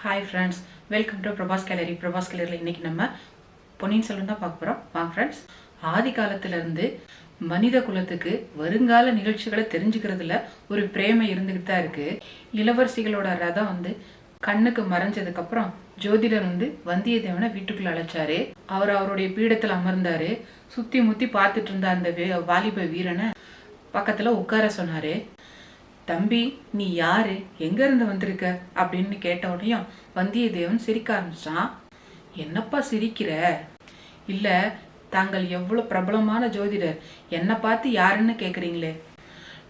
Hi friends welcome to Prabhas gallery Prabhas கேலரியில் இன்னைக்கு நம்ம பொன்னியின் செல்வன் தான் பார்க்க போகிறோம் வாங்க ஃப்ரெண்ட்ஸ் ஆதி காலத்திலேருந்து மனித குலத்துக்கு வருங்கால நிகழ்ச்சிகளை தெரிஞ்சுக்கிறதுல ஒரு பிரேமை இருந்துக்கிட்டு தான் இருக்குது இளவரசிகளோட ரதம் வந்து கண்ணுக்கு மறைஞ்சதுக்கப்புறம் ஜோதிடர் வந்து வந்தியத்தேவனை வீட்டுக்குள்ள அழைச்சாரு. அவர் அவருடைய பீடத்தில் அமர்ந்தாரு. சுற்றி முத்தி பார்த்துட்டு இருந்த அந்த வாலிப வீரனை பக்கத்தில் உட்கார சொன்னார். தம்பி நீ யாரு? எங்கேருந்து வந்திருக்க? அப்படின்னு கேட்ட உடனேயும் வந்தியத்தேவன் சிரிக்க ஆரம்பிச்சான். என்னப்பா சிரிக்கிற? இல்லை தாங்கள் எவ்வளோ பிரபலமான ஜோதிடர். என்னை பார்த்து யாருன்னு கேட்குறீங்களே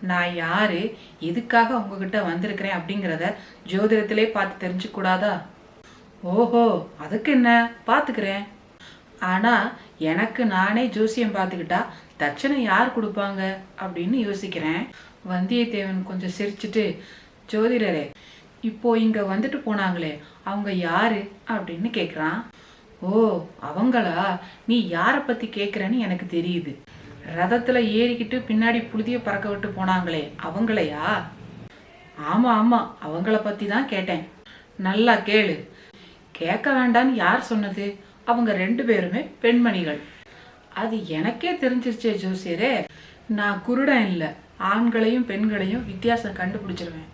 நான் யாரு? எதுக்காக உங்ககிட்ட வந்திருக்கிறேன் அப்படிங்கிறத ஜோதிடத்திலே பார்த்து தெரிஞ்சுக்கூடாதா? ஓஹோ அதுக்கு என்ன? பார்த்துக்கிறேன். ஆனால் எனக்கு நானே ஜோசியம் பார்த்துக்கிட்டா தட்சணை யார் கொடுப்பாங்க அப்படின்னு யோசிக்கிறேன். வந்தியத்தேவன் கொஞ்சம் சிரிச்சிட்டு ஜோதிடரே இப்போ இங்க வந்துட்டு போனாங்களே அவங்க யாரு? அப்படின்னு கேக்குறான். ஓ அவங்களா? நீ யாரை பத்தி கேக்குறன்னு எனக்கு தெரியுது. ரதத்துல ஏறிக்கிட்டு பின்னாடி புழுதிய பறக்க விட்டு போனாங்களே அவங்களையா? ஆமா ஆமா அவங்கள பத்தி தான் கேட்டேன். நல்லா கேளு. கேட்க வேண்டான்னு யார் சொன்னது? அவங்க ரெண்டு பேருமே பெண்மணிகள். அது எனக்கே தெரிஞ்சிருச்சே ஜோசியரே. நான் குருடன் இல்லை. ஆண்களையும் பெண்களையும் வித்தியாசம் கண்டுபிடிச்சிருவேன்.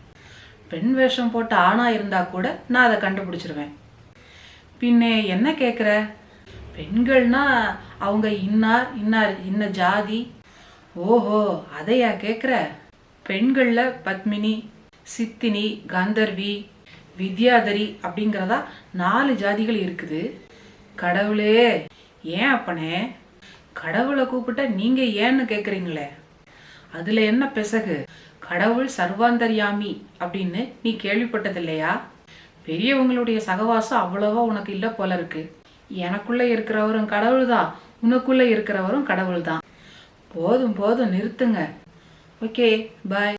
பெண் வேஷம் போட்ட ஆணா இருந்தா கூட நான் அதை கண்டுபிடிச்சிருவேன். பின்னே என்ன கேட்குற பெண்கள்னா அவங்க இன்னார் இன்னார் இன்ன ஜாதி. ஓஹோ அதையா கேட்குற பெண்களில் பத்மினி சித்தினி கந்தர்வி வித்யாதரி அப்படிங்கிறதா நாலு ஜாதிகள் இருக்குது. கடவுளே ஏன் அப்பனே? கடவுளை கூப்பிட்டா நீங்க ஏன்னு கேக்குறீங்களே? அதுல என்ன பெசகு? கடவுள் சர்வாந்தர்யாமி அப்படின்னு நீ கேள்விப்பட்டது இல்லையா பெரியவங்களுடைய சகவாசம் அவ்வளவா உனக்கு இல்ல போல இருக்கு. எனக்குள்ள இருக்கிறவரும் கடவுள் தான் உனக்குள்ள இருக்கிறவரும் கடவுள் தான் போதும் போதும் நிறுத்துங்க. Okay bye